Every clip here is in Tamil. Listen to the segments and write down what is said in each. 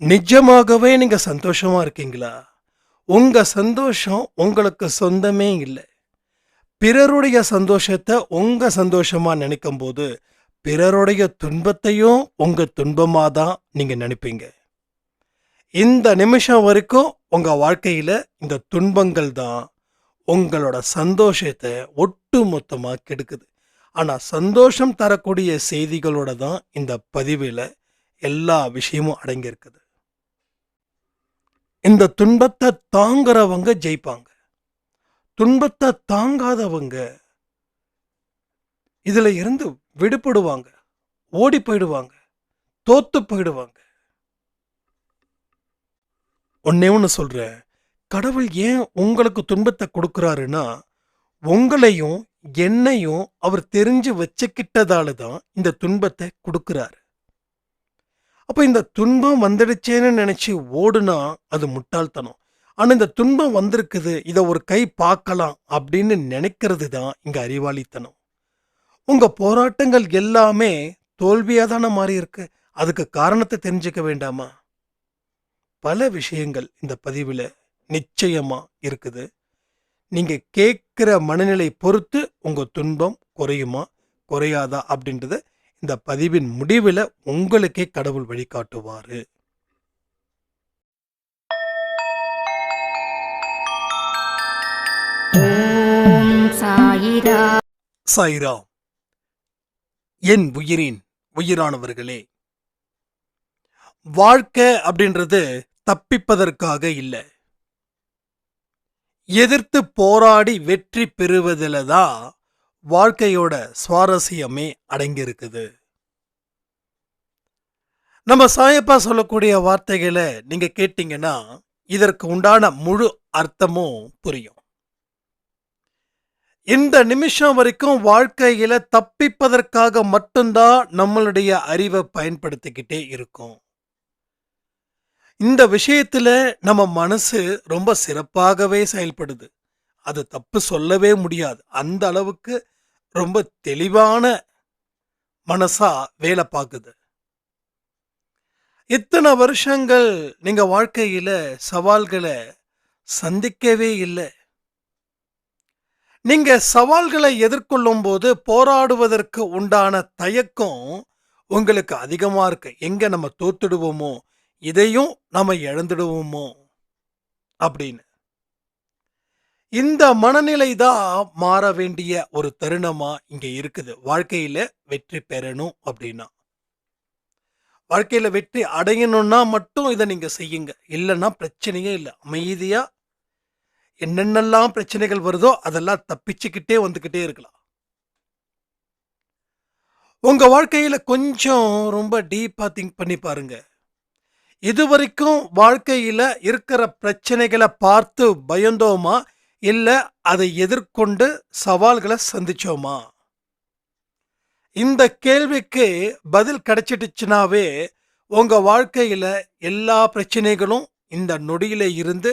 நிஜமாகவே நீங்க சந்தோஷமா இருக்கீங்களா? உங்க சந்தோஷம் உங்களுக்கு சொந்தமே இல்லை. பிறருடைய சந்தோஷத்தை உங்க சந்தோஷமா நினைக்கும் போது பிறருடைய துன்பத்தையும் உங்க துன்பமா தான் நீங்க நினைப்பீங்க. இந்த நிமிஷம் வரைக்கும் உங்க வாழ்க்கையில இந்த துன்பங்கள் தான் உங்களோட சந்தோஷத்தை ஒட்டு மொத்தமா கெடுக்குது. ஆனா சந்தோஷம் தரக்கூடிய செய்திகளோட தான் இந்த பதிவில் எல்லா விஷயமும் அடங்கியிருக்குது. இந்த துன்பத்தை தாங்குறவங்க ஜெயிப்பாங்க. துன்பத்தை தாங்காதவங்க இதுல இருந்து விடுபடுவாங்க. ஓடி போயிடுவாங்க. தோத்து போயிடுவாங்க. ஒன்னே ஒன்று சொல்றேன். கடவுள் ஏன் உங்களுக்கு துன்பத்தை கொடுக்குறாருன்னா உங்களையும் என்னையும் அவர் தெரிஞ்சு வச்சுக்கிட்டதால தான் இந்த துன்பத்தை கொடுக்குறாரு. அப்போ இந்த துன்பம் வந்துடுச்சேன்னு நினைச்சு ஓடுனா அது முட்டாள்தனம். ஆனா இந்த துன்பம் வந்திருக்குது இதை ஒரு கை பார்க்கலாம் அப்படின்னு நினைக்கிறது தான் இங்க அறிவாளித்தனம். உங்க போராட்டங்கள் எல்லாமே தோல்வியாக தானே மாறி இருக்கு அதுக்கு காரணத்தை தெரிஞ்சுக்க வேண்டாமா? பல விஷயங்கள் இந்த பதிவில் நிச்சயமா இருக்குது. நீங்க கேட்குற மனநிலை பொறுத்து உங்க துன்பம் குறையுமா? குறையாதா? அப்படின்றத இந்த பதிவின் முடிவில் உங்களுக்கே கடவுள் வழிகாட்டுவாரு. சாயிரா என் உயிரின் உயிரானவர்களே வாழ்க்கை அப்படின்றது தப்பிப்பதற்காக இல்லை. எதிர்த்து போராடி வெற்றி பெறுவதில் தான் வாழ்க்கையோட சுவாரஸ்யமே அடங்கியிருக்குது. நம்ம சாயப்பா சொல்லக்கூடிய வார்த்தைகளை நீங்க கேட்டீங்கன்னா இதற்கு உண்டான முழு அர்த்தமும் புரியும். இந்த நிமிஷம் வரைக்கும் வாழ்க்கையில் தப்பிப்பதற்காக மட்டும்தான் நம்மளுடைய அறிவை பயன்படுத்திக்கிட்டே இருக்கும். இந்த விஷயத்துல நம்ம மனசு ரொம்ப சிறப்பாகவே செயல்படுது. அது தப்பு சொல்லவே முடியாது. அந்த அளவுக்கு ரொம்ப தெளிவான மனசா வேலை பார்க்குது. இத்தனை வருஷங்கள் நீங்கள் வாழ்க்கையில் சவால்களை சந்திக்கவே இல்லை. நீங்கள் சவால்களை எதிர்கொள்ளும் போது போராடுவதற்கு உண்டான தயக்கம் உங்களுக்கு அதிகமாக இருக்கு. எங்கே நம்ம தோத்துடுவோமோ இதையும் நம்ம இழந்துடுவோமோ அப்படின்னு. இந்த மனநிலை தான் மாற வேண்டிய ஒரு தருணமா இங்க இருக்குது. வாழ்க்கையில வெற்றி பெறணும் அப்படின்னா. வாழ்க்கையில வெற்றி அடையணும்னா மட்டும் இதை நீங்க செய்யுங்க. இல்லைன்னா பிரச்சனையே இல்லை. அமைதியா என்னென்னலாம் பிரச்சனைகள் வருதோ அதெல்லாம் தப்பிச்சுக்கிட்டே வந்துக்கிட்டே இருக்கலாம். உங்க வாழ்க்கையில கொஞ்சம் ரொம்ப டீப்பா திங்க் பண்ணி பாருங்க. இதுவரைக்கும் வாழ்க்கையில இருக்கிற பிரச்சனைகளை பார்த்து பயந்தோமா? இல்லை அதை எதிர்கொண்டு சவால்களை சந்திச்சோமா? இந்த கேள்விக்கு பதில் கிடைச்சிடுச்சுனாவே உங்க வாழ்க்கையில எல்லா பிரச்சனைகளும் இந்த நொடியில இருந்து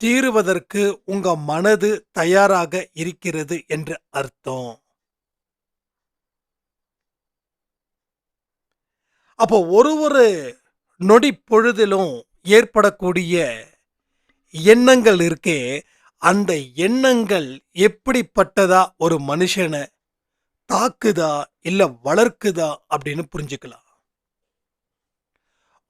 தீருவதற்கு உங்க மனது தயாராக இருக்கிறது என்று அர்த்தம். அப்போ ஒரு ஒரு நொடி பொழுதிலும் ஏற்படக்கூடிய எண்ணங்கள் இருக்கே அந்த எண்ணங்கள் எப்படிப்பட்டதா ஒரு மனுஷனை தாக்குதா இல்லை வளர்க்குதா அப்படின்னு புரிஞ்சுக்கலாம்.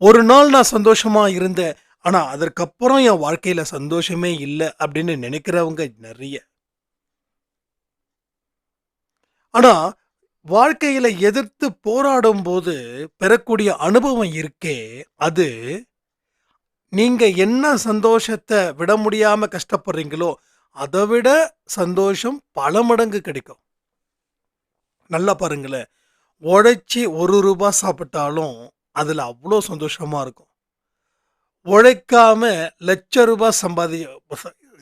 ஒரு நாள் நான் சந்தோஷமாக இருந்தேன். ஆனால் அதற்கப்புறம் என் வாழ்க்கையில் சந்தோஷமே இல்லை அப்படின்னு நினைக்கிறவங்க நிறைய. ஆனால் வாழ்க்கையில் எதிர்த்து போராடும் போது பெறக்கூடிய அனுபவம் இருக்கே அது நீங்கள் என்ன சந்தோஷத்தை விட முடியாமல் கஷ்டப்படுறீங்களோ அதை விட சந்தோஷம் பல மடங்கு கிடைக்கும். நல்லா பாருங்களேன். உழைச்சி ஒரு ரூபாய் சாப்பிட்டாலும் அதில் அவ்வளோ சந்தோஷமாக இருக்கும். உழைக்காம லட்ச ரூபாய் சம்பாதி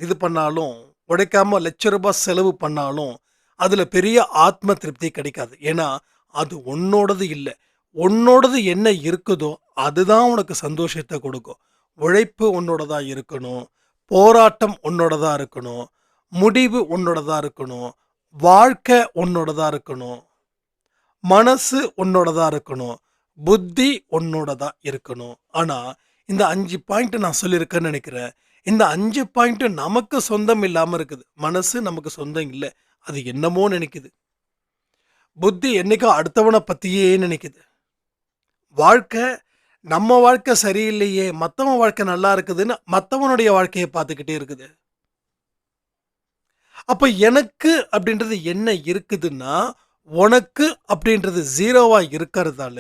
இது பண்ணாலும் உழைக்காம லட்ச ரூபாய் செலவு பண்ணாலும் அதில் பெரிய ஆத்ம திருப்தி கிடைக்காது. ஏன்னா அது உன்னோடது இல்லை. உன்னோடது என்ன இருக்குதோ அதுதான் உனக்கு சந்தோஷத்தை கொடுக்கும். உழைப்பு உன்னோடதா இருக்கணும் போராட்டம் உன்னோடதா இருக்கணும் முடிவு உன்னோடதா இருக்கணும் வாழ்க்கை உன்னோடதா இருக்கணும் மனசு உன்னோடதா இருக்கணும் புத்தி உன்னோடதா இருக்கணும். ஆனால் இந்த அஞ்சு பாயிண்ட் நான் சொல்லியிருக்கேன்னு நினைக்கிறேன். இந்த அஞ்சு பாயிண்ட்டு நமக்கு சொந்தம் இல்லாமல் இருக்குது. மனசு நமக்கு சொந்தம் இல்லை. அது என்னமோ நினைக்குது. புத்தி என்னைக்கோ அடுத்தவனை பற்றியே நினைக்குது. வாழ்க்கை நம்ம வாழ்க்கை சரியில்லையே, மற்றவன் வாழ்க்கை நல்லா இருக்குதுன்னு மற்றவனுடைய வாழ்க்கையை பார்த்துக்கிட்டே இருக்குது. அப்போ எனக்கு அப்படின்றது என்ன இருக்குதுன்னா, உனக்கு அப்படின்றது ஜீரோவாக இருக்கிறதால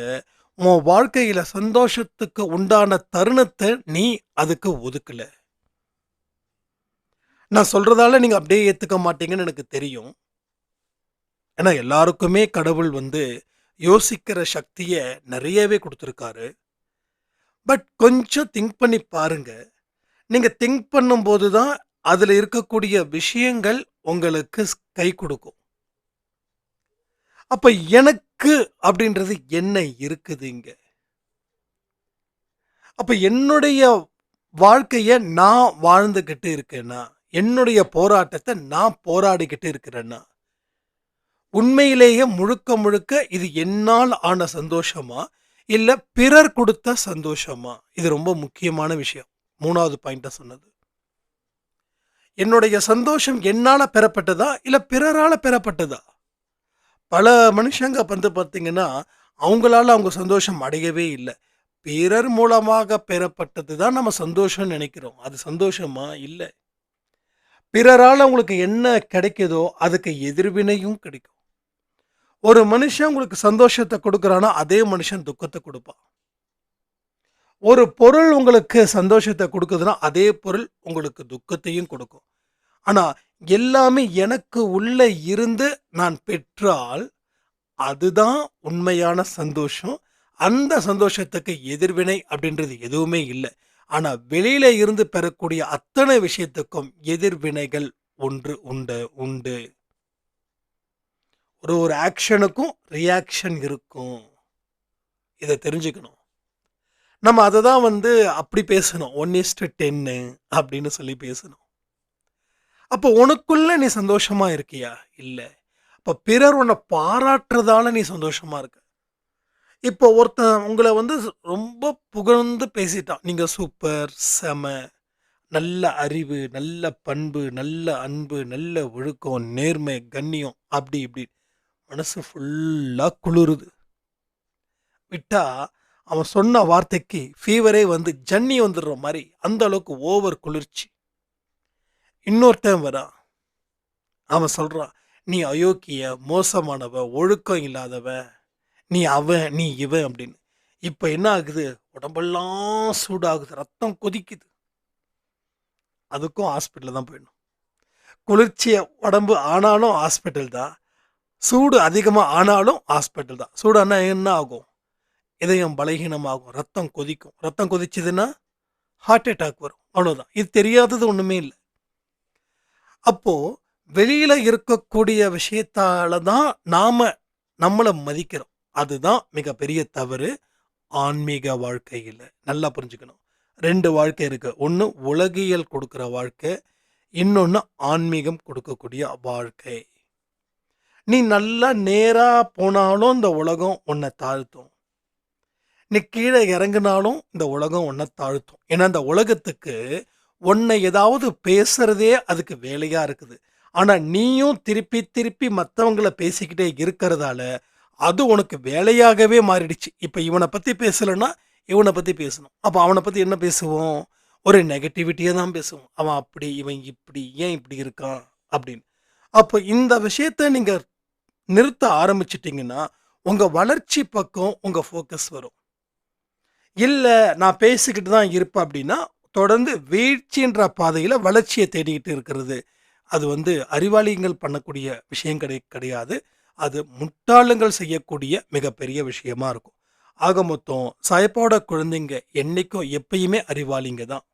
உன் வாழ்க்கையில் சந்தோஷத்துக்கு உண்டான தருணத்தை நீ அதுக்கு ஒதுக்கல. நான் சொல்கிறதால நீங்கள் அப்படியே ஏற்றுக்க மாட்டீங்கன்னு எனக்கு தெரியும். ஏன்னா எல்லாருக்குமே கடவுள் வந்து யோசிக்கிற சக்தியை நிறையவே கொடுத்துருக்காரு பட் கொஞ்சம் திங்க் பண்ணி பாருங்க. நீங்க திங்க் பண்ணும்போது தான் அதில் இருக்கக்கூடிய விஷயங்கள் உங்களுக்கு கை கொடுக்கும் அப்ப எனக்கு அப்படின்றது என்ன இருக்குது இங்க? அப்ப என்னுடைய வாழ்க்கையை நான் வாழ்ந்துகிட்டு இருக்கேன்னா என்னுடைய போராட்டத்தை நான் போராடிக்கிட்டு இருக்கிறேன்னா உண்மையிலேயே முழுக்க முழுக்க இது என்னால் ஆன சந்தோஷமா? இல்லை பிறர் கொடுத்த சந்தோஷமா? இது ரொம்ப முக்கியமான விஷயம். மூணாவது பாயிண்ட்டை சொன்னது. என்னுடைய சந்தோஷம் என்னால் பெறப்பட்டதா? இல்லை பிறரால் பெறப்பட்டதா? பல மனுஷங்க வந்து பார்த்திங்கன்னா அவங்களால அவங்க சந்தோஷம் அடையவே இல்லை பிறர் மூலமாக பெறப்பட்டது தான் நம்ம சந்தோஷம்னு நினைக்கிறோம் அது சந்தோஷமா? இல்லை பிறரால் அவங்களுக்கு என்ன கிடைக்குதோ, அதுக்கு எதிர்வினையும் கிடைக்கும். ஒரு மனுஷன் உங்களுக்கு சந்தோஷத்தை குடுக்குறான்னா, அதே மனுஷன் துக்கத்தை கொடுப்பான் ஒரு பொருள் உங்களுக்கு சந்தோஷத்தை கொடுக்குதுன்னா அதே பொருள் உங்களுக்கு துக்கத்தையும் கொடுக்கும் ஆனால் எல்லாமே எனக்கு உள்ளே இருந்து நான் பெற்றால், அதுதான் உண்மையான சந்தோஷம். அந்த சந்தோஷத்துக்கு எதிர்வினை அப்படின்றது எதுவுமே இல்லை ஆனால் வெளியில இருந்து பெறக்கூடிய அத்தனை விஷயத்துக்கும் எதிர்வினைகள் ஒன்று உண்டு உண்டு. ஒரு ஒரு ஆக்ஷனுக்கும் ரியாக்ஷன் இருக்கும். இதை தெரிஞ்சுக்கணும். நம்ம அதை தான் வந்து அப்படி பேசணும். 1:10 அப்படின்னு சொல்லி பேசணும். அப்போ உனக்குள்ள நீ சந்தோஷமா இருக்கியா? இல்லை அப்போ பிறர் உன்னை பாராட்டுறதால நீ சந்தோஷமா இருக்க. இப்போ ஒருத்தன் உங்களை வந்து ரொம்ப புகழ்ந்து பேசிட்டான். நீங்கள் சூப்பர், செம, நல்ல அறிவு, நல்ல பண்பு, நல்ல அன்பு, நல்ல ஒழுக்கம், நேர்மை, கண்ணியம் அப்படி இப்படி. மனசு ஃபுல்லாக குளிருது. விட்டா அவன் சொன்ன வார்த்தைக்கு ஃபீவரே வந்து ஜன்னி வந்துடுற மாதிரி அந்த அளவுக்கு ஓவர் குளிர்ச்சி. இன்னொருத்தன் வரான். அவன் சொல்கிறான் "நீ அயோக்கிய, மோசமானவ ஒழுக்கம் இல்லாதவ நீ அவன், நீ இவன்" அப்படின்னு. இப்போ என்ன ஆகுது? உடம்பெல்லாம் சூடாகுது. ரத்தம் கொதிக்குது. அதுக்கும் ஹாஸ்பிட்டலில் தான் போயிடணும். குளிர்ச்சியை உடம்பு ஆனாலும் ஹாஸ்பிட்டல் தான். சூடு அதிகமாக ஆனாலும் ஹாஸ்பிட்டல் தான். சூடானா என்ன ஆகும்? இதயம் பலகீனமாகும். ரத்தம் கொதிக்கும். ரத்தம் கொதிச்சதுன்னா, ஹார்ட் அட்டாக் வரும். அவ்வளோதான். இது தெரியாதது ஒன்றுமே இல்லை அப்போது வெளியில் இருக்கக்கூடிய விஷயத்தால தான் நாம் நம்மளை மதிக்கிறோம். அதுதான் மிகப்பெரிய தவறு ஆன்மீக வாழ்க்கையில் நல்லா புரிஞ்சுக்கணும். ரெண்டு வாழ்க்கை இருக்குது ஒன்று உலகியல் கொடுக்குற வாழ்க்கை. இன்னொன்று ஆன்மீகம் கொடுக்கக்கூடிய வாழ்க்கை. நீ நல்லா நேராக போனாலும் இந்த உலகம் உன்னை தாழ்த்தும். நீ கீழே இறங்குனாலும் இந்த உலகம் உன்னை தாழ்த்தும். ஏன்னா இந்த உலகத்துக்கு உன்னை ஏதாவது பேசுறதே அதுக்கு வேலையாக இருக்குது. ஆனால் நீயும் திருப்பி திருப்பி மற்றவங்கள பேசிக்கிட்டே இருக்கிறதால, அது உனக்கு வேலையாகவே மாறிடுச்சு. இப்போ இவனை பற்றி பேசலன்னா, இவனை பற்றி பேசணும். அப்போ அவனை பற்றி என்ன பேசுவோம்? ஒரு நெகட்டிவிட்டியாக தான் பேசுவோம். அவன் அப்படி, இவன் இப்படி, ஏன் இப்படி இருக்கான்? அப்படின்னு. அப்போ இந்த விஷயத்த நீங்கள் நிறுத்த ஆரம்பிச்சிட்டிங்கன்னா உங்கள் வளர்ச்சி பக்கம் உங்கள் ஃபோக்கஸ் வரும். இல்லை நான் பேசிக்கிட்டு தான் இருப்பேன் அப்படின்னா, தொடர்ந்து வீழ்ச்சின்ற பாதையில் வளர்ச்சியை தேடிக்கிட்டு இருக்கிறது. அது வந்து அறிவாளிகள் பண்ணக்கூடிய விஷயம் கிடை கிடையாது. அது முட்டாளுங்கள் செய்யக்கூடிய மிகப்பெரிய விஷயமா இருக்கும். ஆக மொத்தம் சயப்போட குழந்தைங்க என்றைக்கும் எப்பயுமே அறிவாளிங்க தான்.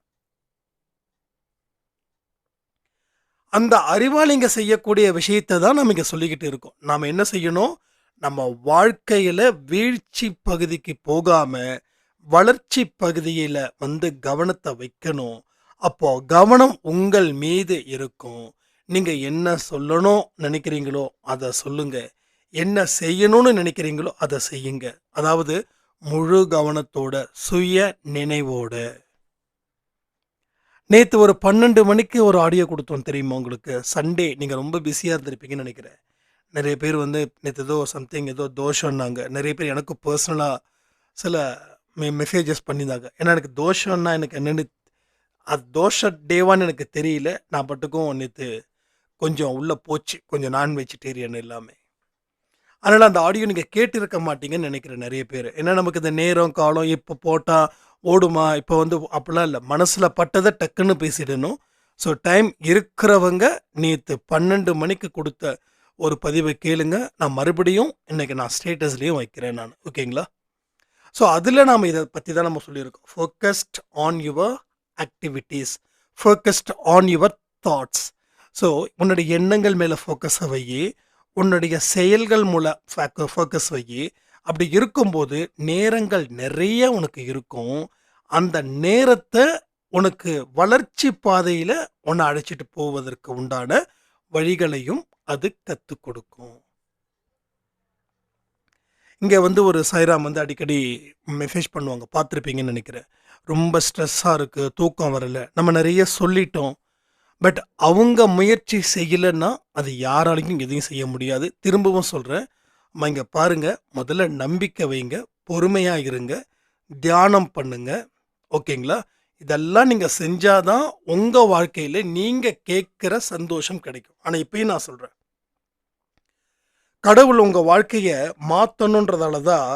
அந்த அறிவாளிங்க செய்யக்கூடிய விஷயத்தை தான் நம்ம இங்கே சொல்லிக்கிட்டு இருக்கோம். நாம் என்ன செய்யணும்? நம்ம வாழ்க்கையில் வீழ்ச்சி பகுதிக்கு போகாமல் வளர்ச்சி பகுதியில் வந்து கவனத்தை வைக்கணும். அப்போ கவனம் உங்கள் மீது இருக்கும். நீங்கள் என்ன சொல்லணும் நினைக்கிறீங்களோ அதை சொல்லுங்க. என்ன செய்யணும்னு நினைக்கிறீங்களோ அதை செய்யுங்க. அதாவது முழு கவனத்தோட சுய நினைவோட நேற்று ஒரு பன்னெண்டு மணிக்கு ஒரு ஆடியோ கொடுத்தோம் தெரியுமா உங்களுக்கு? சண்டே நீங்கள் ரொம்ப பிஸியாக இருந்திருப்பீங்கன்னு நினைக்கிறேன். நிறைய பேர் வந்து நேற்று ஏதோ சம்திங் ஏதோ தோஷம்னாங்க. நிறைய பேர் எனக்கு பர்சனலாக சில மெ மெசேஜஸ் பண்ணியிருந்தாங்க. ஏன்னா எனக்கு தோஷம்னா எனக்கு என்னென்னு அது தோஷ டேவான்னு எனக்கு தெரியல. நான் பட்டுக்கும் நேற்று கொஞ்சம் உள்ளே போச்சு. கொஞ்சம் நான் வெஜிடேரியன் எல்லாமே. அதனால் அந்த ஆடியோ நீங்கள் கேட்டிருக்க மாட்டீங்கன்னு நினைக்கிறேன் நிறைய பேர். ஏன்னா நமக்கு இந்த நேரம் காலம் இப்போ போட்டால் ஓடுமா? இப்போ வந்து அப்படிலாம் இல்லை. மனசில் பட்டதை டக்குன்னு பேசிடணும். ஸோ டைம் இருக்கிறவங்க நேற்று பன்னெண்டு மணிக்கு கொடுத்த ஒரு பதிவை கேளுங்க. நான் மறுபடியும் இன்றைக்கி நான் ஸ்டேட்டஸ்லேயும் வைக்கிறேன் நான். ஓகேங்களா? ஸோ அதில் நாம் இதை பற்றி தான் நம்ம சொல்லியிருக்கோம். Focused on your activities focused on your thoughts so உன்னுடைய எண்ணங்கள் மேலே ஃபோக்கஸை வை உன்னுடைய செயல்கள் மூலம் ஃபோக்கஸ் வையி அப்படி இருக்கும்போது நேரங்கள் நிறைய உனக்கு இருக்கும். அந்த நேரத்தை உனக்கு வளர்ச்சி பாதையில் உன்னை அழைச்சிட்டு போவதற்கு உண்டான வழிகளையும் அது கற்றுக் கொடுக்கும். இங்கே வந்து ஒரு சைராம் வந்து அடிக்கடி மெசேஜ் பண்ணுவாங்க. பார்த்துருப்பீங்கன்னு நினைக்கிறேன். ரொம்ப ஸ்ட்ரெஸ்ஸாக இருக்குது தூக்கம் வரல. நம்ம நிறைய சொல்லிட்டோம். பட் அவங்க முயற்சி செய்யலைன்னா அது யாராலையும் எதையும் செய்ய முடியாது. திரும்பவும் சொல்கிறேன் இங்கே பாருங்க. முதல்ல நம்பிக்கை வைங்க. பொறுமையாக இருங்க. தியானம் பண்ணுங்க. ஓகேங்களா? இதெல்லாம் நீங்கள் செஞ்சால் தான் உங்கள் வாழ்க்கையில் நீங்கள் கேட்குற சந்தோஷம் கிடைக்கும். ஆனால் இப்பயும் நான் சொல்கிறேன் கடவுள் உங்கள் வாழ்க்கையை மாற்றணுன்றதால தான்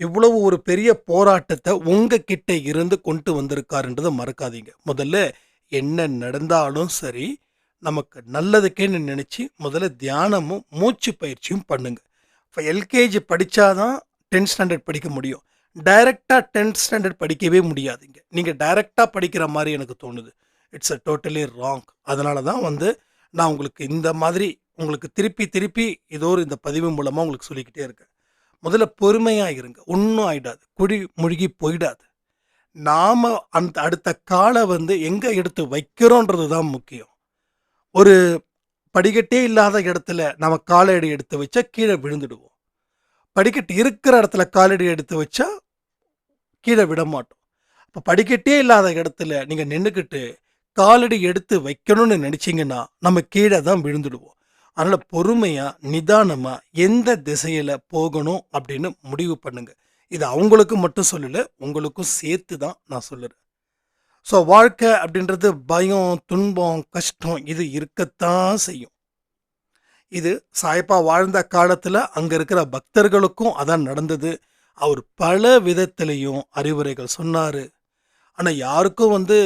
இவ்வளவு ஒரு பெரிய போராட்டத்தை உங்ககிட்ட இருந்து கொண்டு வந்திருக்காருன்றதை மறக்காதீங்க. முதல்ல என்ன நடந்தாலும் சரி நமக்கு நல்லதுக்கேன்னு நினச்சி முதல்ல தியானமும் மூச்சு பயிற்சியும் பண்ணுங்க. இப்போ எல்கேஜி படித்தாதான் டென்த் ஸ்டாண்டர்ட் படிக்க முடியும். டைரெக்டாக டென்த் ஸ்டாண்டர்ட் படிக்கவே முடியாதுங்க நீங்கள் டைரெக்டாக படிக்கிற மாதிரி எனக்கு தோணுது. இட்ஸ் அ டோட்டலி ராங் அதனால தான் வந்து நான் உங்களுக்கு இந்த மாதிரி உங்களுக்கு திருப்பி திருப்பி ஏதோ ஒரு இந்த பதிவு மூலமாக உங்களுக்கு சொல்லிக்கிட்டே இருக்கேன். முதல்ல பொறுமையாக இருங்க. ஒன்றும் ஆகிடாது குழி முழுகி போயிடாது. நாம் அந்த அடுத்த காலை வந்து எங்கே எடுத்து வைக்கிறோன்றது தான் முக்கியம். ஒரு படிக்கட்டே இல்லாத இடத்துல நம்ம காலடி எடுத்து வச்சா கீழே விழுந்துடுவோம். படிக்கட்டு இருக்கிற இடத்துல காலடி எடுத்து வச்சா கீழே விட மாட்டோம். அப்போ படிக்கட்டே இல்லாத இடத்துல நீங்கள் நின்றுக்கிட்டு காலடி எடுத்து வைக்கணும்னு நினச்சிங்கன்னா நம்ம கீழே தான் விழுந்துடுவோம். அதனால் பொறுமையாக நிதானமாக எந்த திசையில் போகணும் அப்படின்னு முடிவு பண்ணுங்கள் இது அவங்களுக்கு மட்டும் சொல்லலை உங்களுக்கும் சேர்த்து தான் நான் சொல்லுறேன். ஸோ வாழ்க்கை அப்படின்றது பயம் துன்பம் கஷ்டம் இது இருக்கத்தான் செய்யும். இது சாய்ப்பா வாழ்ந்த காலத்தில் அங்கே இருக்கிற பக்தர்களுக்கும் அதான் நடந்தது. அவர் பல விதத்திலையும் அறிவுரைகள் சொன்னார். ஆனால் யாருக்கும் வந்து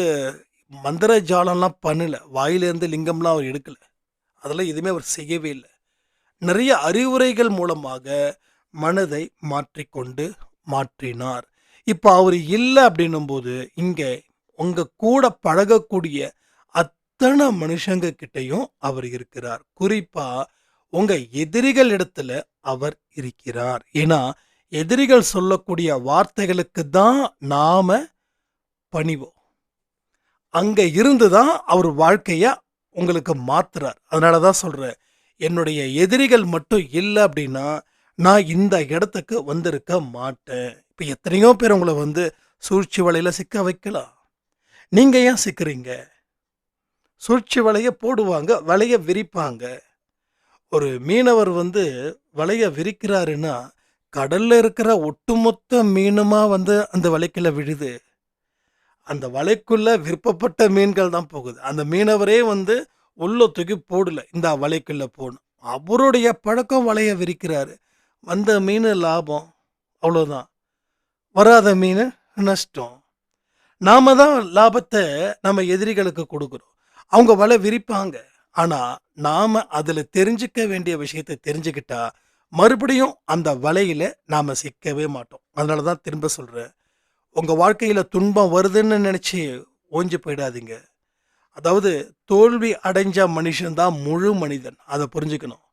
மந்திர ஜாலம்லாம் பண்ணலை. வாயிலேருந்து லிங்கம்லாம் அவர் எடுக்கலை. அதெல்லாம் எதுவுமே அவர் செய்யவே இல்லை. நிறைய அறிவுரைகள் மூலமாக மனதை மாற்றிக்கொண்டு மாற்றினார். இப்போ அவர் இல்லை அப்படின்னும் போது இங்கே உங்கள் கூட பழகக்கூடிய அத்தனை மனுஷங்க கிட்டையும் அவர் இருக்கிறார். குறிப்பாக உங்கள் எதிரிகள் இடத்துல அவர் இருக்கிறார். ஏன்னா எதிரிகள் சொல்லக்கூடிய வார்த்தைகளுக்கு தான் நாம் பணிவோம். அங்கே இருந்து தான் அவர் வாழ்க்கையை உங்களுக்கு மாத்துறார். அதனால தான் சொல்கிறேன் என்னுடைய எதிரிகள் மட்டும் இல்லை அப்படின்னா நான் இந்த இடத்துக்கு வந்திருக்க மாட்டேன். இப்போ எத்தனையோ பேர் உங்களை வந்து சூழ்ச்சி வலையில் சிக்க வைக்கலாம். நீங்கள் ஏன் சிக்கிறீங்க? சுழற்சி வலைய போடுவாங்க வலைய விரிப்பாங்க. ஒரு மீனவர் வந்து வலைய விரிக்கிறாருன்னா கடல்ல இருக்கிற ஒட்டுமொத்த மீனுமா வந்து அந்த வலைக்குள்ள விழுது. அந்த வலைக்குள்ள விருப்பப்பட்ட மீன்கள் தான் போகுது. அந்த மீனவரே வந்து உள்ள தூக்கி போடல இந்த வலைக்குள்ள போகணும் அவருடைய பழக்கம் வலைய விரிக்கிறாரு. வந்த மீன் லாபம் அவ்வளோதான் வராத மீன் நஷ்டம். நாம தான் லாபத்தை நம்ம எதிரிகளுக்கு கொடுக்குறோம். அவங்க வலை விரிப்பாங்க. ஆனா நாம அதுல தெரிஞ்சுக்க வேண்டிய விஷயத்தை தெரிஞ்சுக்கிட்டா மறுபடியும் அந்த வலையில நாம சிக்கவே மாட்டோம். அதனால தான் திரும்ப சொல்றேன். உங்க வாழ்க்கையில துன்பம் வருதுன்னு நினைச்சு ஓஞ்சு போயிடாதீங்க. அதாவது தோல்வி அடைஞ்ச மனுஷன்தான் முழு மனிதன். அதை புரிஞ்சுக்கணும்.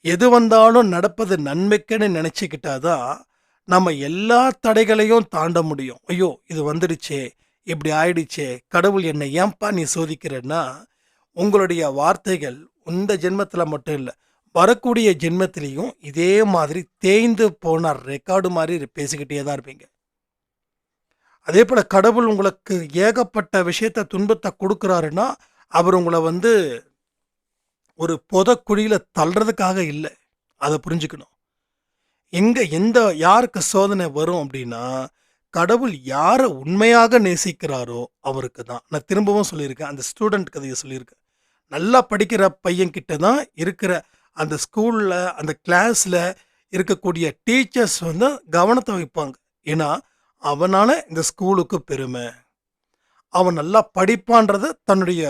எது வந்தாலும் நடப்பது நன்மைக்குன்னு நினச்சிக்கிட்டாதான் நம்ம எல்லா தடைகளையும் தாண்ட முடியும். ஐயோ இது வந்துடுச்சே இப்படி ஆயிடுச்சே கடவுள் என்னை ஏன்பா நீ சோதிக்கிறன்னா உங்களுடைய வார்த்தைகள் இந்த ஜென்மத்தில் மட்டும் இல்லை வரக்கூடிய ஜென்மத்திலையும் இதே மாதிரி தேய்ந்து போன ரெக்கார்டு மாதிரி பேசிக்கிட்டே தான் இருப்பீங்க. அதே போல் கடவுள் உங்களுக்கு ஏகப்பட்ட விஷயத்த துன்பத்தை கொடுக்குறாருன்னா அவர் உங்களை வந்து ஒரு புதக்குழியில தள்ளுறதுக்காக இல்லை. அதை புரிஞ்சுக்கணும். எங்க எந்த யாருக்கு சோதனை வரும் அப்படின்னா கடவுள் யாரை உண்மையாக நேசிக்கிறாரோ அவருக்கு தான். நான் திரும்பவும் சொல்லியிருக்கேன் அந்த ஸ்டூடெண்ட் கதையை சொல்லியிருக்கேன். நல்லா படிக்கிற பையன்கிட்ட தான் இருக்கிற அந்த ஸ்கூல்ல அந்த கிளாஸில் இருக்கக்கூடிய டீச்சர்ஸ் வந்து கவனத்தை வைப்பாங்க. ஏன்னா அவனால இந்த ஸ்கூலுக்கு பெருமை. அவன் நல்லா படிப்பான்றது தன்னுடைய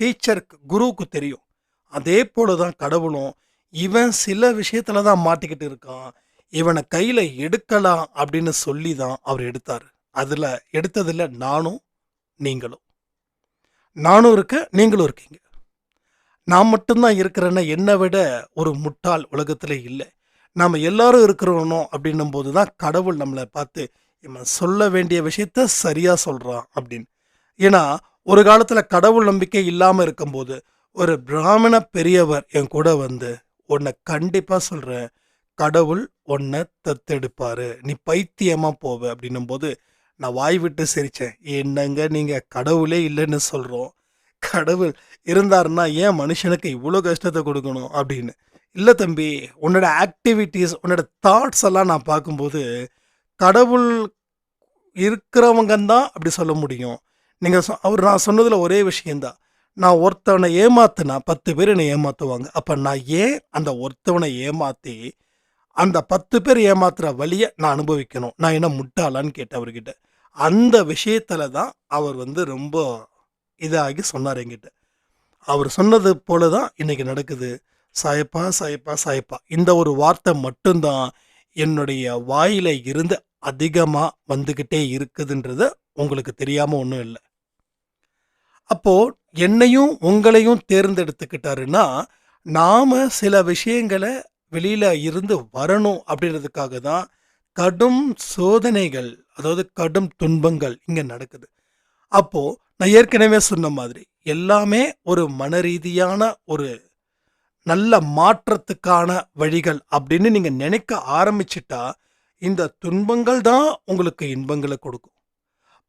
டீச்சருக்கு குருவுக்கு தெரியும். அதே போல தான் கடவுளும் இவன் சில விஷயத்துல தான் மாட்டிக்கிட்டு இருக்கான். இவனை கையில எடுக்கலாம் அப்படின்னு சொல்லி தான் அவர் எடுத்தாரு. அதுல எடுத்ததுல நானும் நீங்களும். நானும் இருக்க நீங்களும் இருக்கீங்க. நான் மட்டும்தான் இருக்கிறேன்னா என்னை விட ஒரு முட்டாள் உலகத்துல இல்லை. நாம் எல்லாரும் இருக்கிறோனோ அப்படின்னும் போது தான் கடவுள் நம்மளை பார்த்து இவன் சொல்ல வேண்டிய விஷயத்த சரியாக சொல்கிறான் அப்படின்னு. ஏன்னா ஒரு காலத்தில் கடவுள் நம்பிக்கை இல்லாமல் இருக்கும்போது ஒரு பிராமண பெரியவர் என் கூட வந்து உன்னை கண்டிப்பாக சொல்கிறேன் கடவுள் உன்னை தத்தெடுப்பாரு. நீ பைத்தியமா போவ அப்படின்னும் போது நான் வாய் விட்டு சிரிச்சேன். என்னங்க நீங்க கடவுளே இல்லைன்னு சொல்றோம். கடவுள் இருந்தாருன்னா ஏன் மனுஷனுக்கு இவ்வளோ கஷ்டத்தை கொடுக்கணும் அப்படின்னு? இல்லை தம்பி உன்னோட ஆக்டிவிட்டீஸ் உன்னோட தாட்ஸ் எல்லாம் நான் பார்க்கும்போது கடவுள் இருக்கிறவங்க தான் அப்படி சொல்ல முடியும். நீங்கள் அவர் நான் சொன்னதில் ஒரே விஷயந்தான் நான் ஒருத்தவனை ஏமாத்தினா பத்து பேர் என்னை ஏமாற்றுவாங்க அப்போ நான் ஏன் அந்த ஒருத்தவனை ஏமாற்றி அந்த பத்து பேர் ஏமாத்துற வழியை நான் அனுபவிக்கணும். நான் என்ன முட்டாளான்னு கேட்டேன் அவர்கிட்ட. அந்த விஷயத்துல தான் அவர் வந்து ரொம்ப இதாகி சொன்னார் என்கிட்ட. அவர் சொன்னது போல தான் இன்னைக்கு நடக்குது. சாயப்பா சாயப்பா சாயப்பா. இந்த ஒரு வார்த்தை மட்டும்தான் என்னுடைய வாயில இருந்து அதிகமாக வந்துக்கிட்டே இருக்குதுன்றது உங்களுக்கு தெரியாமல் ஒன்றும் இல்லை. அப்போது என்னையும் உங்களையும் தேர்ந்தெடுத்துக்கிட்டாருன்னா நாம் சில விஷயங்களை வெளியில் இருந்து வரணும் அப்படின்றதுக்காக தான் கடும் சோதனைகள் அதாவது கடும் துன்பங்கள் இங்கே நடக்குது. அப்போது நான் ஏற்கனவே சொன்ன மாதிரி எல்லாமே ஒரு மனரீதியான ஒரு நல்ல மாற்றத்துக்கான வழிகள் அப்படின்னு நீங்கள் நினைக்க ஆரம்பிச்சிட்டா இந்த துன்பங்கள் தான் உங்களுக்கு இன்பங்களை கொடுக்கும்.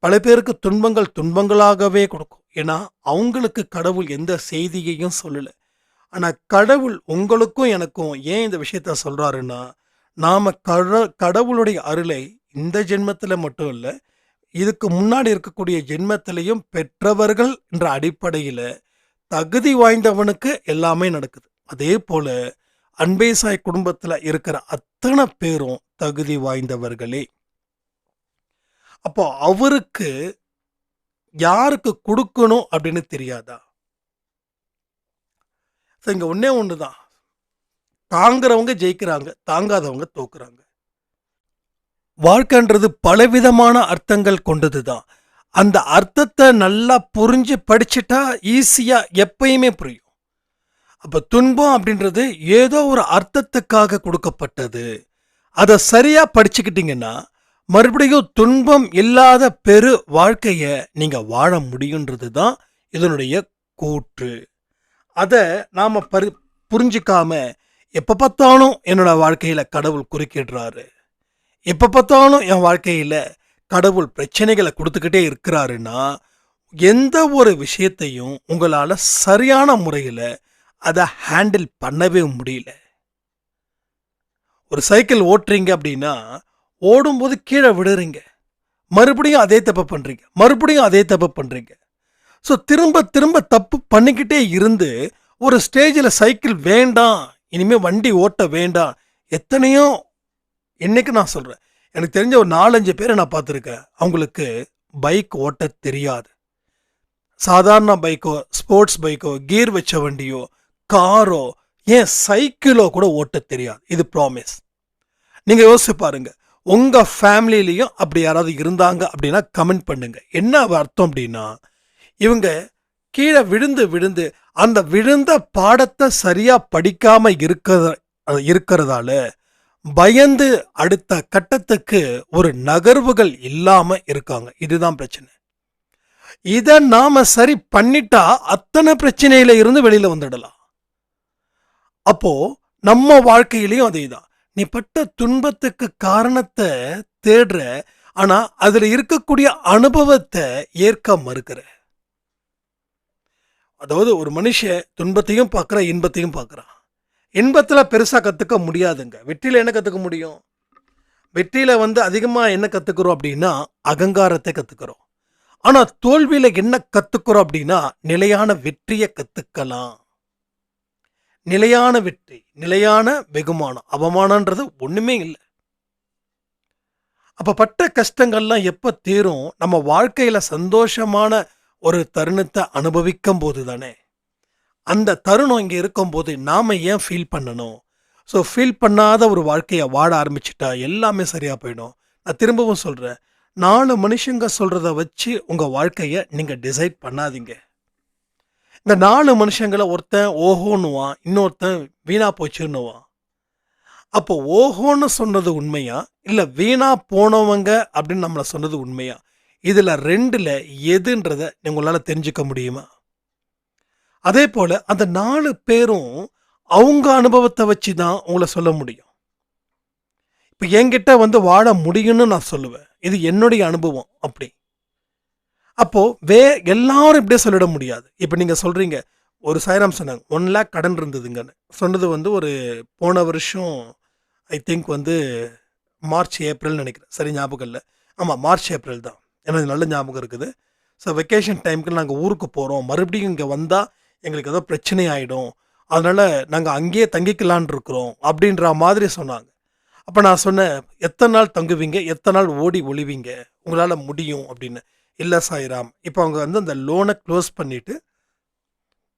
பல பேருக்கு துன்பங்கள் துன்பங்களாகவே கொடுக்கும். ஏன்னா அவங்களுக்கு கடவுள் எந்த செய்தியையும் சொல்லலை. ஆனால் கடவுள் உங்களுக்கும் எனக்கும் ஏன் இந்த விஷயத்த சொல்கிறாருன்னா நாம் கட கடவுளுடைய அருளை இந்த ஜென்மத்தில் மட்டும் இல்லை இதுக்கு முன்னாடி இருக்கக்கூடிய ஜென்மத்திலையும் பெற்றவர்கள் என்ற அடிப்படையில் தகுதி வாய்ந்தவனுக்கு எல்லாமே நடக்குது. அதே போல அன்பேசாய் குடும்பத்தில் இருக்கிற அத்தனை பேரும் தகுதி வாய்ந்தவர்களே. அப்போ அவருக்கு யாருக்கு கொடுக்கணும் அப்படின்னு தெரியாதா? இது இங்கே ஒன்றே ஒன்று தான் தாங்குறவங்க ஜெயிக்கிறாங்க தாங்காதவங்க தோக்குறாங்க. வாழ்க்கைன்றது பலவிதமான அர்த்தங்கள் கொண்டது தான் அந்த அர்த்தத்தை நல்லா புரிஞ்சு படிச்சுட்டா ஈஸியாக எப்பயுமே புரியும். அப்போ துன்பம் அப்படின்றது ஏதோ ஒரு அர்த்தத்துக்காக கொடுக்கப்பட்டது. அதை சரியாக படிச்சுக்கிட்டிங்கன்னா மறுபடியும் துன்பம் இல்லாத பெரு வாழ்க்கையை நீங்கள் வாழ முடியுன்றது தான் இதனுடைய கூற்று. அதை நாம் பரி புரிஞ்சிக்காம எப்போ பார்த்தாலும் என்னோடய வாழ்க்கையில் கடவுள் குறுக்கிடுறாரு. எப்போ பார்த்தாலும் என் வாழ்க்கையில் கடவுள் பிரச்சனைகளை கொடுத்துக்கிட்டே இருக்கிறாருன்னா எந்த ஒரு விஷயத்தையும் உங்களால் சரியான முறையில் அதை ஹேண்டில் பண்ணவே முடியல. ஒரு சைக்கிள் ஓட்டுறீங்க அப்படின்னா ஓடும்போது கீழே விடுறீங்க மறுபடியும் அதே தப்பு பண்ணுறீங்க மறுபடியும் அதே தப்பு பண்ணுறீங்க ஸோ திரும்ப திரும்ப தப்பு பண்ணிக்கிட்டே இருந்து ஒரு ஸ்டேஜில் சைக்கிள் வேண்டாம். இனிமேல் வண்டி ஓட்ட வேண்டாம். எத்தனையோ என்னைக்கு நான் சொல்கிறேன் எனக்கு தெரிஞ்ச ஒரு நாலஞ்சு பேரை நான் பார்த்துருக்கேன். அவங்களுக்கு பைக் ஓட்ட தெரியாது. சாதாரண பைக்கோ ஸ்போர்ட்ஸ் பைக்கோ கியர் வச்ச வண்டியோ காரோ ஏன் சைக்கிளோ கூட ஓட்ட தெரியாது. இது ப்ராமிஸ் நீங்கள் யோசிச்சு பாருங்க. உங்கள் ஃபேமிலிலையும் அப்படி யாராவது இருந்தாங்க அப்படின்னா கமெண்ட் பண்ணுங்கள் என்ன அர்த்தம் அப்படின்னா இவங்க கீழே விழுந்து விழுந்து அந்த விழுந்த பாடத்தை சரியா படிக்காம இருக்கிற இருக்கிறதால பயந்து அடுத்த கட்டத்துக்கு ஒரு நகர்வுகள் இல்லாம இருக்காங்க. இதுதான் பிரச்சனை. இதை நாம சரி பண்ணிட்டா அத்தனை பிரச்சனையில இருந்து வெளியில வந்துடலாம். அப்போ நம்ம வாழ்க்கையிலேயும் அதே தான் நீ பட்ட துன்பத்துக்கு காரணத்தை தேடுற ஆனா அதுல இருக்கக்கூடிய அனுபவத்தை ஏற்க மறுக்கிற. அதாவது ஒரு மனுஷன் துன்பத்தையும் பார்க்குறான் இன்பத்தையும் பார்க்குறான் இன்பத்தில் பெருசாக கற்றுக்க முடியாதுங்க. வெற்றியில் என்ன கற்றுக்க முடியும்? வெற்றியில் வந்து அதிகமாக என்ன கற்றுக்குறோம் அப்படின்னா அகங்காரத்தை கற்றுக்குறோம் ஆனால் தோல்வியில் என்ன கற்றுக்குறோம் அப்படின்னா நிலையான வெற்றியை கற்றுக்கலாம் நிலையான வெற்றி நிலையான வெகுமானம். அவமானன்றது ஒன்றுமே இல்லை. அப்போ பட்ட கஷ்டங்கள்லாம் எப்போ தீரும்? நம்ம வாழ்க்கையில் சந்தோஷமான ஒரு தருணத்தை அனுபவிக்கும் போது தானே அந்த தருணம் இங்கே இருக்கும்போது நாம் ஏன் ஃபீல் பண்ணணும்? ஸோ ஃபீல் பண்ணாத ஒரு வாழ்க்கையை வாட ஆரம்பிச்சிட்டா எல்லாமே சரியாக போயிடும். நான் திரும்பவும் சொல்கிறேன் நாலு மனுஷங்க சொல்கிறத வச்சு உங்கள் வாழ்க்கையை நீங்கள் டிசைட் பண்ணாதீங்க. இந்த நாலு மனுஷங்களை ஒருத்தன் ஓஹோன்னுவான் இன்னொருத்தன் வீணாக போச்சுன்னுவான். அப்போ ஓஹோன்னு சொன்னது உண்மையா? இல்லை வீணாக போனவங்க அப்படின்னு நம்மளை சொன்னது உண்மையா? இதில் ரெண்டில் எதுன்றத உங்களால் தெரிஞ்சுக்க முடியுமா? அதே போல் அந்த நாலு பேரும் அவங்க அனுபவத்தை வச்சு தான் உங்களை சொல்ல முடியும். இப்போ என்கிட்ட வந்து வாழ முடியும்னு நான் சொல்லுவேன். இது என்னுடைய அனுபவம் அப்படி. அப்போது வே எல்லாரும் இப்படியே சொல்லிட முடியாது. இப்போ நீங்கள் சொல்கிறீங்க ஒரு சாய்ராம் சொன்னாங்க ஒன் லேக் கடன் இருந்ததுங்கன்னு. சொன்னது வந்து ஒரு போன வருஷம் ஐ திங்க் வந்து மார்ச் ஏப்ரல் நினைக்கிறேன். சரி ஞாபகம் இல்லை. ஆமாம் மார்ச் ஏப்ரல் தான். எனக்கு நல்ல ஞாபகம் இருக்குது. ஸோ வெக்கேஷன் டைமுக்கு நாங்கள் ஊருக்கு போகிறோம் மறுபடியும் இங்கே வந்தால் எங்களுக்கு ஏதோ பிரச்சனை ஆகிடும் அதனால் நாங்கள் அங்கேயே தங்கிக்கலான் இருக்கிறோம் அப்படின்ற மாதிரி சொன்னாங்க. அப்போ நான் சொன்னேன் எத்தனை நாள் தங்குவீங்க? எத்தனை நாள் ஓடி ஒழிவீங்க உங்களால் முடியும் அப்படின்னு. இல்லை சாய்ராம். இப்போ அவங்க வந்து அந்த லோனை க்ளோஸ் பண்ணிவிட்டு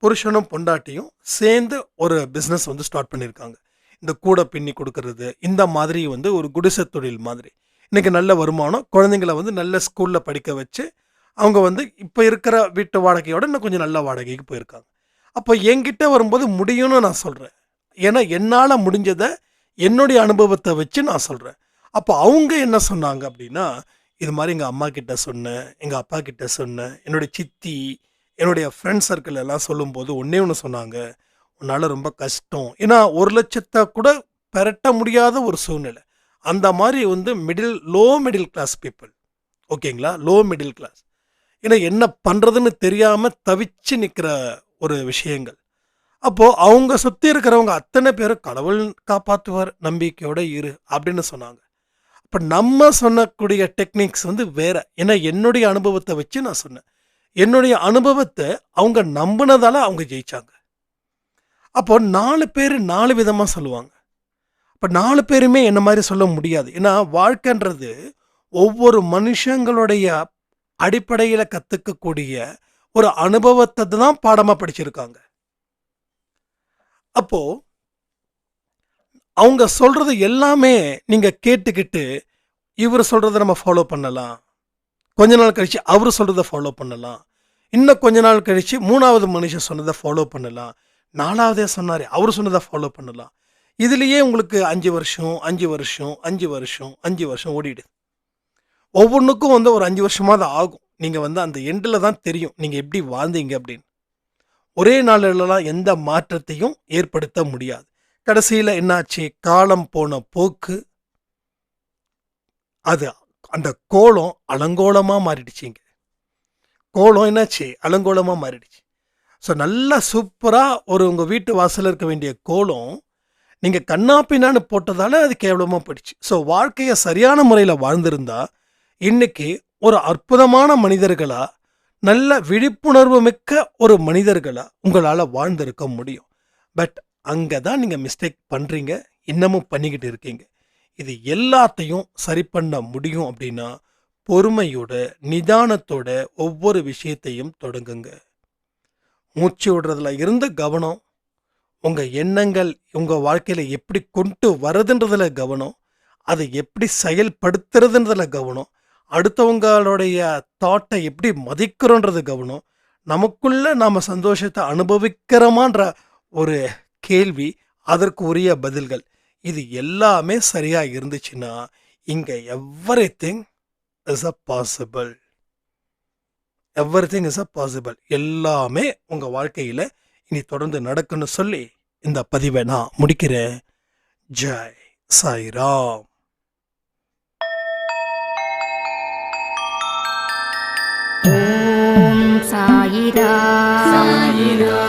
புருஷனும் பொண்டாட்டியும் சேர்ந்து ஒரு பிஸ்னஸ் வந்து ஸ்டார்ட் பண்ணியிருக்காங்க இந்த கூடை பின்னி கொடுக்கறது இந்த மாதிரி வந்து ஒரு குடிசை தொழில் மாதிரி. இன்றைக்கி நல்ல வருமானம் குழந்தைங்கள வந்து நல்ல ஸ்கூலில் படிக்க வச்சு அவங்க வந்து இப்போ இருக்கிற வீட்டு வாடகையோட இன்னும் கொஞ்சம் நல்ல வாடகைக்கு போயிருக்காங்க. அப்போ என்கிட்ட வரும்போது முடியும்னு நான் சொல்கிறேன் ஏன்னா என்னால் முடிஞ்சதை என்னுடைய அனுபவத்தை வச்சு நான் சொல்கிறேன் அப்போ அவங்க என்ன சொன்னாங்க அப்படின்னா இது மாதிரி எங்கள் அம்மா கிட்ட சொன்னேன் எங்கள் அப்பா கிட்ட சொன்னேன் என்னுடைய சித்தி என்னுடைய ஃப்ரெண்ட் சர்க்கிள் எல்லாம் சொல்லும்போது ஒன்றே ஒன்று சொன்னாங்க உன்னால் ரொம்ப கஷ்டம். ஏன்னா ஒரு லட்சத்தை கூட பெரட்ட முடியாத ஒரு சூழ்நிலை. அந்த மாதிரி வந்து middle low middle class people ஓகேங்களா? லோ மிடில் கிளாஸ் ஏன்னா என்ன பண்ணுறதுன்னு தெரியாமல் தவிச்சு நிற்கிற ஒரு விஷயங்கள். அப்போது அவங்க சுற்றி இருக்கிறவங்க அத்தனை பேரும் கடவுள் காப்பாற்றுவார் நம்பிக்கையோடு இரு அப்படின்னு சொன்னாங்க. அப்போ நம்ம சொன்னக்கூடிய டெக்னிக்ஸ் வந்து வேறு. ஏன்னா என்னுடைய அனுபவத்தை வச்சு நான் சொன்னேன். என்னுடைய அனுபவத்தை அவங்க நம்பினதால் அவங்க ஜெயித்தாங்க அப்போ நாலு பேர் நாலு விதமாக சொல்லுவாங்க. இப்போ நாலு பேருமே என்ன மாதிரி சொல்ல முடியாது. ஏன்னா வாழ்க்கைன்றது ஒவ்வொரு மனுஷங்களுடைய அடிப்படையில் கற்றுக்கக்கூடிய ஒரு அனுபவத்தை தான் பாடமாக படிச்சிருக்காங்க. அப்போது அவங்க சொல்கிறது எல்லாமே நீங்கள் கேட்டுக்கிட்டு இவர் சொல்கிறத நம்ம ஃபாலோ பண்ணலாம். கொஞ்ச நாள் கழித்து அவர் சொல்கிறத ஃபாலோ பண்ணலாம். இன்னும் கொஞ்ச நாள் கழித்து மூணாவது மனுஷன் சொன்னதை ஃபாலோ பண்ணலாம். நாலாவதே சொன்னார் அவர் சொன்னதை ஃபாலோ பண்ணலாம். இதுலேயே உங்களுக்கு அஞ்சு வருஷம் அஞ்சு வருஷம் அஞ்சு வருஷம் அஞ்சு வருஷம் ஓடிடுது. ஒவ்வொன்றுக்கும் வந்து ஒரு அஞ்சு வருஷமாவது ஆகும். நீங்கள் வந்து அந்த எண்டில் தான் தெரியும். நீங்கள் எப்படி வாழ்ந்தீங்க அப்படின்னு. ஒரே நாளிலலாம் எந்த மாற்றத்தையும் ஏற்படுத்த முடியாது. கடைசியில் என்னாச்சு? காலம் போன போக்கு. அது அந்த கோலம் அலங்கோலமாக மாறிடுச்சிங்க கோலம் என்னாச்சு? அலங்கோலமாக மாறிடுச்சு. ஸோ நல்லா சூப்பராக ஒரு உங்கள் வீட்டு வாசலில் இருக்க வேண்டிய கோலம் நீங்கள் கண்ணாப்பின்னான்னு போட்டதால அது கேவலமாக போயிடுச்சு. ஸோ வாழ்க்கையை சரியான முறையில் வாழ்ந்திருந்தா இன்னைக்கு ஒரு அற்புதமான மனிதர்களா நல்ல விழிப்புணர்வு மிக்க ஒரு மனிதர்களா உங்களால் வாழ்ந்திருக்க முடியும். பட் அங்கே தான் நீங்கள் மிஸ்டேக் பண்ணுறீங்க இன்னமும் பண்ணிக்கிட்டு இருக்கீங்க. இது எல்லாத்தையும் சரி பண்ண முடியும் அப்படின்னா பொறுமையோட நிதானத்தோட ஒவ்வொரு விஷயத்தையும் தொடங்குங்க. மூச்சு விடுறதுல இருந்த கவனம் உங்கள் எண்ணங்கள் உங்கள் வாழ்க்கையில் எப்படி கொண்டு வருதுன்றதில் கவனம் அதை எப்படி செயல்படுத்துறதுன்றதில் கவனம் அடுத்தவங்களுடைய தாட்டை எப்படி மதிக்கிறோன்றது கவனம் நமக்குள்ள நாம் சந்தோஷத்தை அனுபவிக்கிறோமான்ற ஒரு கேள்வி அதற்கு உரிய பதில்கள். இது எல்லாமே சரியாக இருந்துச்சுன்னா இங்கே everything is a possible everything is a possible எல்லாமே உங்கள் வாழ்க்கையில் இனி தொடர்ந்து நடக்குன்னு சொல்லி இந்த பதிவை நான் முடிக்கிறேன் ஜெய் சாய்ராம். ஓம் சாயிரா சாயிரா